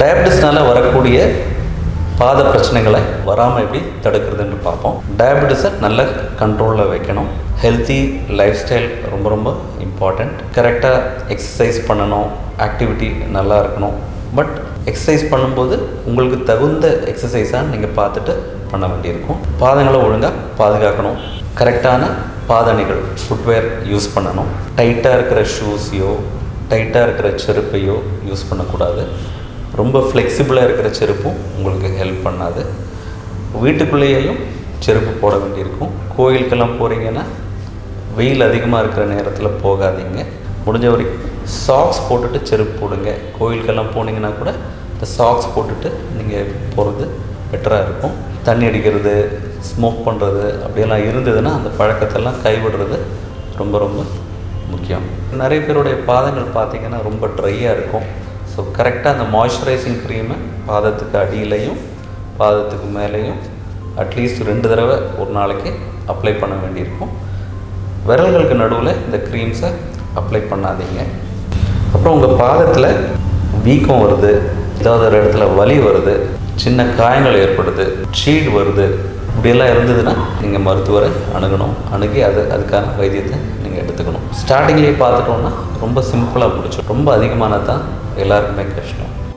டயபிட்டிஸ்னால வரக்கூடிய பாத பிரச்சனைகளை வராமல் எப்படி தடுக்கிறதுன்னு பார்ப்போம். டயபிட்டிஸை நல்ல கண்ட்ரோலில் வைக்கணும். ஹெல்த்தி லைஃப் ஸ்டைல் ரொம்ப ரொம்ப இம்பார்ட்டண்ட் கரெக்டாக எக்ஸசைஸ் பண்ணணும். ஆக்டிவிட்டி நல்லா இருக்கணும். பட் எக்ஸசைஸ் பண்ணும்போது உங்களுக்கு தகுந்த எக்ஸசைஸாக நீங்கள் பார்த்துட்டு பண்ண வேண்டியிருக்கும். பாதங்களை ஒழுங்காக பாதுகாக்கணும். கரெக்டான பாதணிகள் ஃபுட்வேர் யூஸ் பண்ணணும். டைட்டாக இருக்கிற ஷூஸையோ டைட்டாக இருக்கிற செருப்பையோ யூஸ் பண்ணக்கூடாது. ரொம்ப ஃப்ளெக்சிபிளாக இருக்கிற செருப்பும் உங்களுக்கு ஹெல்ப் பண்ணாது. வீட்டுக்குள்ளேயும் செருப்பு போட வேண்டியிருக்கும். கோயிலுக்கெல்லாம் போகிறீங்கன்னா வெயில் அதிகமாக இருக்கிற நேரத்தில் போகாதீங்க. முடிஞ்ச வரைக்கும் சாக்ஸ் போட்டுட்டு செருப்பு போடுங்க. கோயிலுக்கெல்லாம் போனீங்கன்னா கூட இந்த சாக்ஸ் போட்டுட்டு நீங்கள் போகிறது பெட்டராக இருக்கும். தண்ணி அடிக்கிறது ஸ்மோக் பண்ணுறது அப்படியெல்லாம் இருந்ததுன்னா அந்த பழக்கத்தெல்லாம் கைவிடுறது ரொம்ப ரொம்ப முக்கியம். நிறைய பேருடைய பாதங்கள் பார்த்தீங்கன்னா ரொம்ப ட்ரையாக இருக்கும். ஸோ கரெக்டாக அந்த மாய்ஸ்சரைசிங் க்ரீமை பாதத்துக்கு அடியிலையும் பாதத்துக்கு மேலேயும் அட்லீஸ்ட் ரெண்டு தடவை ஒரு நாளைக்கு அப்ளை பண்ண வேண்டியிருக்கும். விரல்களுக்கு நடுவில் இந்த க்ரீம்ஸை அப்ளை பண்ணாதீங்க. அப்புறம் உங்கள் பாதத்தில் வீக்கம் வருது ஏதாவது ஒரு இடத்துல வலி வருது சின்ன காயங்கள் ஏற்படுது சீடு வருது இப்படியெல்லாம் இருந்ததுன்னா நீங்கள் மருத்துவரை அணுகணும் அணுகி அது அதுக்கான வைத்தியத்தை நீங்கள் எடுத்துக்கணும். ஸ்டார்டிங்லேயே பார்த்துட்டோன்னா ரொம்ப சிம்பிளாக பிடிச்சோம் ரொம்ப அதிகமானது தான் எல்லாருக்குமே கஷ்டம்.